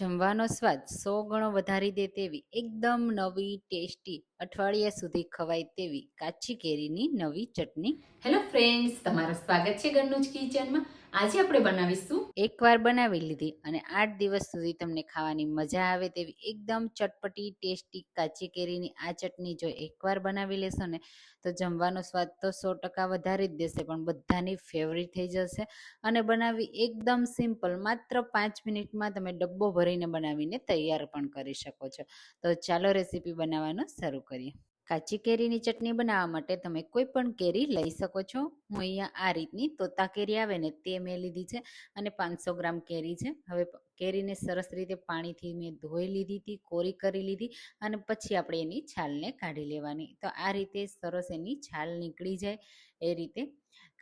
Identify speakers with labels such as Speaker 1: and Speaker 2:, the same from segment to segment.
Speaker 1: જમવાનો સ્વાદ સો ગણો વધારી દે તેવી, એકદમ નવી, ટેસ્ટી અઠવાડિયા સુધી ખવાય તેવી કાચી કેરીની નવી ચટણી.
Speaker 2: હેલો ફ્રેન્ડ્સ તમારું સ્વાગત છે ગન્નુજ કિચનમાં. આજે આપણે બનાવીશું
Speaker 1: એકવાર બનાવી લીધી અને આઠ દિવસ સુધી તમને ખાવાની મજા આવે તેવી એકદમ ચટપટી, ટેસ્ટી કાચી કેરીની આ ચટણી જો એકવાર બનાવી લેશો ને, તો જમવાનો સ્વાદ તો સો ટકા વધારી જ દેશે, પણ બધાની ફેવરિટ થઈ જશે. અને બનાવી એકદમ સિમ્પલ માત્ર પાંચ મિનિટમાં તમે ડબ્બો ભરીને બનાવીને તૈયાર પણ કરી શકો છો. તો ચાલો રેસીપી બનાવવાનું શરૂ કરીએ. કાચી કેરીની ચટણી બનાવવા માટે તમે કોઈ પણ કેરી લઈ શકો છો. હું અહીંયા આ રીતની તોતા કેરી આવે ને તે મેં લીધી છે અને પાંચસો ગ્રામ કેરી છે. હવે કેરીને સરસ રીતે પાણીથી મેં ધોઈ લીધી હતી, કોરી કરી લીધી અને પછી આપણે એની છાલને કાઢી લેવાની. તો આ રીતે સરસ એની છાલ નીકળી જાય એ રીતે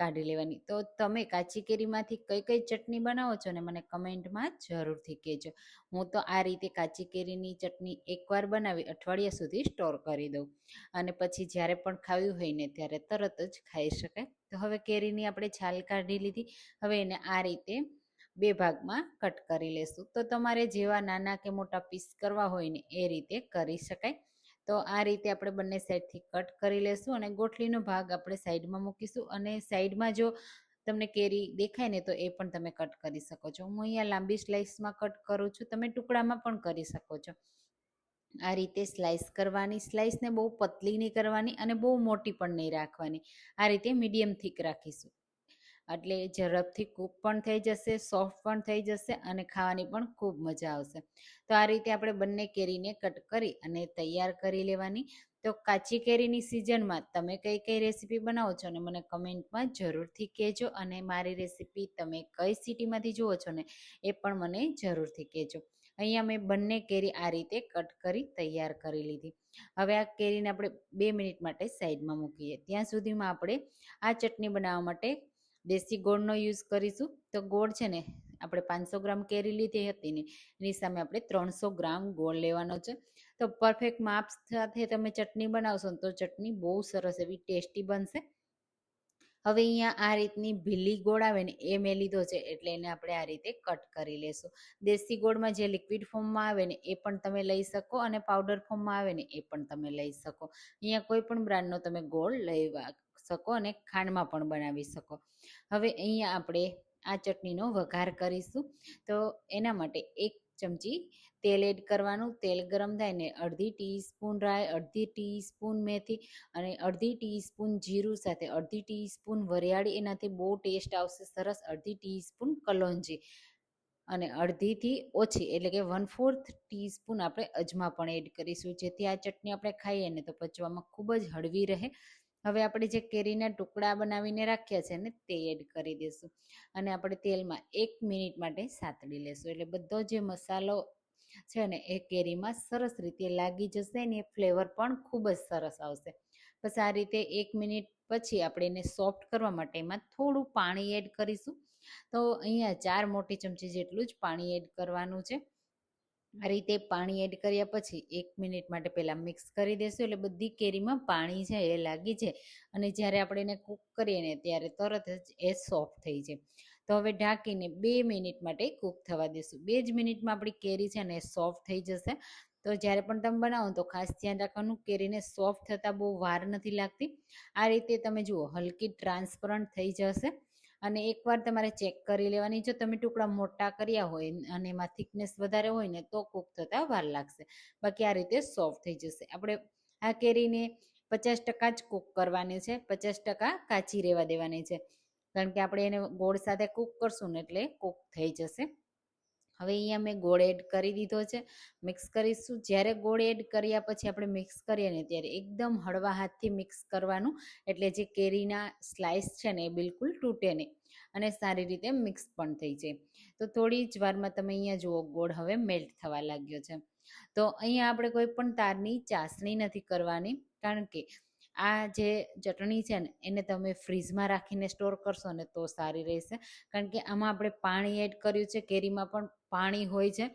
Speaker 1: કાઢી લેવાની. તો તમે કાચી કેરીમાંથી કઈ કઈ ચટણી બનાવો છો ને મને કમેન્ટમાં જરૂરથી કહેજો. હું તો આ રીતે કાચી કેરીની ચટણી એકવાર બનાવી અઠવાડિયા સુધી સ્ટોર કરી દઉં. અને પછી જ્યારે પણ ખાવી હોય ને ત્યારે તરત જ ખાઈ શકાય. તો હવે કેરીની આપણે છાલ કાઢી લીધી. હવે એને આ રીતે બે ભાગમાં કટ કરી લેશું. તો તમારે જેવા નાના કે મોટા પીસ કરવા હોય ને એ રીતે કરી શકાય. તો આ રીતે આપણે બંને સાઈડથી કટ કરી લેશું અને ગોઠલીનો ભાગ આપણે સાઈડમાં મૂકીશું અને સાઈડમાં જો તમને કેરી દેખાય ને તો એ પણ તમે કટ કરી શકો છો. હું અહીંયા લાંબી સ્લાઇસમાં કટ કરું છું. તમે ટુકડામાં પણ કરી શકો છો. આ રીતે સ્લાઇસ કરવાની સ્લાઇસને બહુ પતલી નહીં કરવાની અને બહુ મોટી પણ નહીં રાખવાની. આ રીતે મીડિયમ થીક રાખીશું. એટલે ઝડપથી કૂક પણ થઈ જશે, સોફ્ટ પણ થઈ જશે અને ખાવાની પણ ખૂબ મજા આવશે. તો આ રીતે આપણે બંને કેરીને કટ કરી અને તૈયાર કરી લેવાની. તો કાચી કેરીની સિઝનમાં તમે કઈ કઈ રેસીપી બનાવો છો ને મને કમેન્ટમાં જરૂરથી કહેજો અને મારી રેસીપી તમે કઈ સિટીમાંથી જુઓ છો ને એ પણ મને જરૂરથી કહેજો. અહીંયા મેં બંને કેરી આ રીતે કટ કરી તૈયાર કરી લીધી. હવે આ કેરીને આપણે બે મિનિટ માટે સાઈડમાં મૂકીએ. ત્યાં સુધીમાં આપણે આ ચટણી બનાવવા માટે દેશી ગોળનો યુઝ કરીશું. તો ગોળ છે ને, આપણે પાંચસો ગ્રામ કેરી લીધી હતી ને, એની સામે આપણે ત્રણસો ગ્રામ ગોળ લેવાનો છે. તો પરફેક્ટ માપ સાથે તમે ચટણી બનાવશો તો ચટણી બહુ સરસ એવી ટેસ્ટી બનશે. હવે અહીંયા આ રીતની ભીલી ગોળ આવે ને, એ મેં લીધો છે, એટલે એને આપણે આ રીતે કટ કરી લેશું. દેશી ગોળમાં જે લિક્વિડ ફોર્મમાં આવે ને, એ પણ તમે લઈ શકો અને પાવડર ફોર્મમાં આવે ને, એ પણ તમે લઈ શકો. અહીંયા કોઈ પણ બ્રાન્ડનો તમે ગોળ લઈ શકો અને ખાંડમાં પણ બનાવી શકો. હવે અહીંયા આપણે આ ચટણીનો વઘાર કરીશું. તો એના માટે એક ચમચી તેલ એડ કરવાનું. તેલ ગરમ થાય ને અડધી ટીસ્પૂન રાય, અડધી ટીસ્પૂન મેથી અને અડધી ટીસ્પૂન જીરું સાથે અડધી ટીસ્પૂન વરિયાળી, એનાથી બહુ ટેસ્ટ આવશે સરસ, અડધી ટીસ્પૂન કલોંજી. અને અડધીથી ઓછી, એટલે કે વન ફોર્થ ટીસ્પૂન આપણે અજમા પણ એડ કરીશું. જેથી આ ચટણી આપણે ખાઈએ ને તો પચવામાં ખૂબ જ હળવી રહે. હવે આપણે જે કેરીના ટુકડા બનાવીને રાખ્યા છે ને તે એડ કરી દઈશું. અને આપણે તેલમાં એક મિનિટ માટે સાતડી લેશું. એટલે બધો જે મસાલો છે ને એ કેરીમાં સરસ રીતે લાગી જશે ને એ ફ્લેવર પણ ખૂબ જ સરસ આવશે. બસ આ રીતે એક મિનિટ પછી આપણે એને સોફ્ટ કરવા માટે એમાં થોડું પાણી એડ કરીશું. તો અહીંયા ચાર મોટી ચમચી જેટલું જ પાણી એડ કરવાનું છે. આ રીતે પાણી એડ કર્યા પછી એક મિનિટ માટે પહેલાં મિક્સ કરી દેશું. એટલે બધી કેરીમાં પાણી છે એ લાગી જાય. અને જ્યારે આપણે એને કૂક કરીએ ને ત્યારે તરત જ એ સોફ્ટ થઈ જાય. તો હવે ઢાંકીને બે મિનિટ માટે કૂક થવા દેશું. બે જ મિનિટમાં આપણી કેરી છે ને એ સોફ્ટ થઈ જશે. તો જ્યારે પણ તમે બનાવો તો ખાસ ધ્યાન રાખવાનું કેરીને સોફ્ટ થતાં બહુ વાર નથી લાગતી. આ રીતે તમે જુઓ, હલકી ટ્રાન્સપરન્ટ થઈ જશે. અને એકવાર તમારે ચેક કરી લેવાની. જો તમે ટુકડા મોટા કર્યા હોય અને એમાં થિકનેસ વધારે હોય ને, તો કૂક થતાં વાર લાગશે. બાકી આ રીતે સોફ્ટ થઈ જશે. આપણે આ કેરીને પચાસ ટકા જ કૂક કરવાની છે. પચાસ ટકા કાચી રહેવા દેવાની છે. કારણ કે આપણે એને ગોળ સાથે કૂક કરશું ને એટલે કૂક થઈ જશે. હવે અહીંયા મેં ગોળ એડ કરી દીધો છે. મિક્સ કરીશું. જ્યારે ગોળ એડ કર્યા પછી આપણે મિક્સ કરીએ ને ત્યારે એકદમ હળવા હાથથી મિક્સ કરવાનું. એટલે જે કેરીના સ્લાઇસ છે ને એ બિલકુલ તૂટે નહીં. અને સારી રીતે મિક્સ પણ થઈ જાય. તો થોડી જ વારમાં તમે અહીંયા જુઓ, ગોળ હવે મેલ્ટ થવા લાગ્યો છે. તો અહીંયા આપણે કોઈ પણ તારની ચાસણી નથી કરવાની. કારણ કે આ જે ચટણી છે ને, એને તમે ફ્રીઝમાં રાખીને સ્ટોર કરશો ને, તો સારી રહેશે. કારણ કે આમાં આપણે પાણી એડ કર્યું છે, કેરીમાં પણ પાણી હોય છે.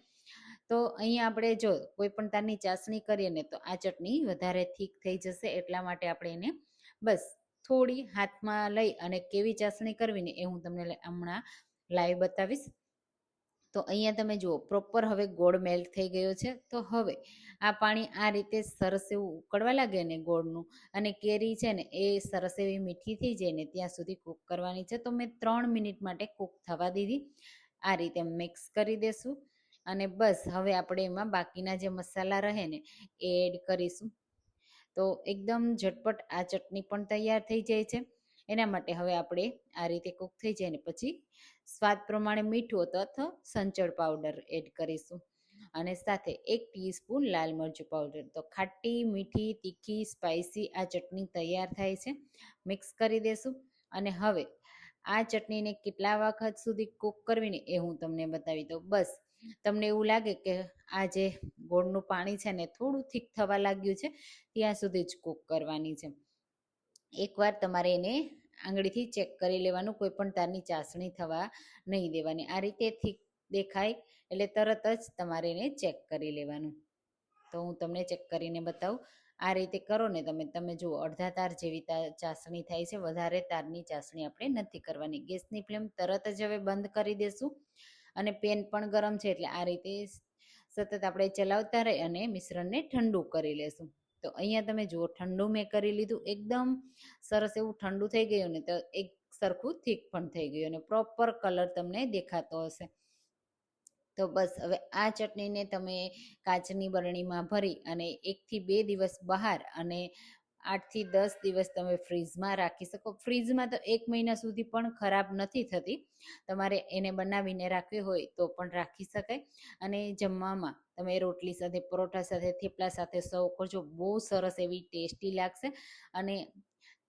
Speaker 1: તો અહીંયા આપણે જો કોઈ પણ તારની ચાસણી કરીએ ને, તો આ ચટણી વધારે થીક થઈ જશે, એટલા માટે આપણે એને બસ થોડી હાથમાં લઈ અને કેવી ચાસણી કરવી ને એ હું તમને હમણાં લાઈવ બતાવીશ. તો અહીંયા તમે જુઓ પ્રોપર હવે ગોળ મેલ્ટ થઈ ગયો છે. તો હવે આ પાણી આ રીતે સરસ એવું ઉકળવા લાગે ને ગોળનું અને કેરી છે ને એ સરસ એવી મીઠી થઈ જાય ને ત્યાં સુધી કૂક કરવાની છે. તો મેં ત્રણ મિનિટ માટે કૂક થવા દીધી. આ રીતે મિક્સ કરી દેશું અને બસ હવે આપણે એમાં બાકીના જે મસાલા રહે ને એ એડ કરીશું. તો એકદમ ઝટપટ આ ચટણી પણ તૈયાર થઈ જાય છે. એના માટે હવે આપણે આ રીતે કૂક થઈ જાય ને પછી સ્વાદ પ્રમાણે મીઠું અથવા સંચળ પાવડર એડ કરીશું. અને સાથે એક ટીસ્પૂન લાલ મરચું પાવડર તો ખાટી, મીઠી, તીખી સ્પાઇસી આ ચટણી તૈયાર થાય છે. મિક્સ કરી દેશું. અને હવે આ ચટણીને કેટલા વખત સુધી કૂક કરવીને એ હું તમને બતાવી દઉં. બસ, તમને એવું લાગે કે આ જે ગોળનું પાણી છે ને થોડું થીક થવા લાગ્યું છે, ત્યાં સુધી જ કૂક કરવાની છે. એકવાર તમારે એને આંગળીથી ચેક કરી લેવાનું, કોઈ પણ તારની ચાસણી થવા નહીં દેવાની. આ રીતે થીક દેખાય એટલે તરત જ તમારે એને ચેક કરી લેવાનું. તો હું તમને ચેક કરીને બતાવું. આ રીતે કરો ને તમે તમે જુઓ, અડધા તાર જેવી ચાસણી થાય છે. વધારે તારની ચાસણી આપણે નથી કરવાની. ગેસની ફ્લેમ તરત જ હવે બંધ કરી દેશું અને પેન પણ ગરમ છે એટલે આ રીતે સતત આપણે ચલાવતા રહી અને મિશ્રણને ઠંડુ કરી લેશું. તો અહીંયા તમે જુઓ, ઠંડુ મેં કરી લીધું. એકદમ સરસ એવું ઠંડુ થઈ ગયું ને તો એક સરખું થીક પણ થઈ ગયું અને પ્રોપર કલર તમને દેખાતો હશે. તો બસ, હવે આ ચટણીને તમે કાચની બરણીમાં ભરી અને એકથી બે દિવસ બહાર અને આઠથી દસ દિવસ તમે ફ્રીઝમાં રાખી શકો. ફ્રીઝમાં તો એક મહિના સુધી પણ ખરાબ નથી થતી. તમારે એને બનાવીને રાખવી હોય તો પણ રાખી શકાય. અને જમવામાં તમે રોટલી સાથે, પરોઠા સાથે, થેપલા સાથે સર્વ કરજો. બહુ સરસ એવી ટેસ્ટી લાગશે અને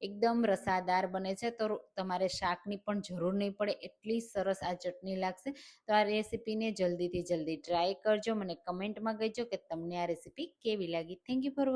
Speaker 1: એકદમ રસાદાર બને છે. તો તમારે શાકની પણ જરૂર નહીં પડે. એટલી સરસ આ ચટણી લાગશે. તો આ રેસીપીને જલ્દીથી જલ્દી ટ્રાય કરજો. મને કમેન્ટમાં કહેજો કે તમને આ રેસીપી કેવી લાગી. Thank you for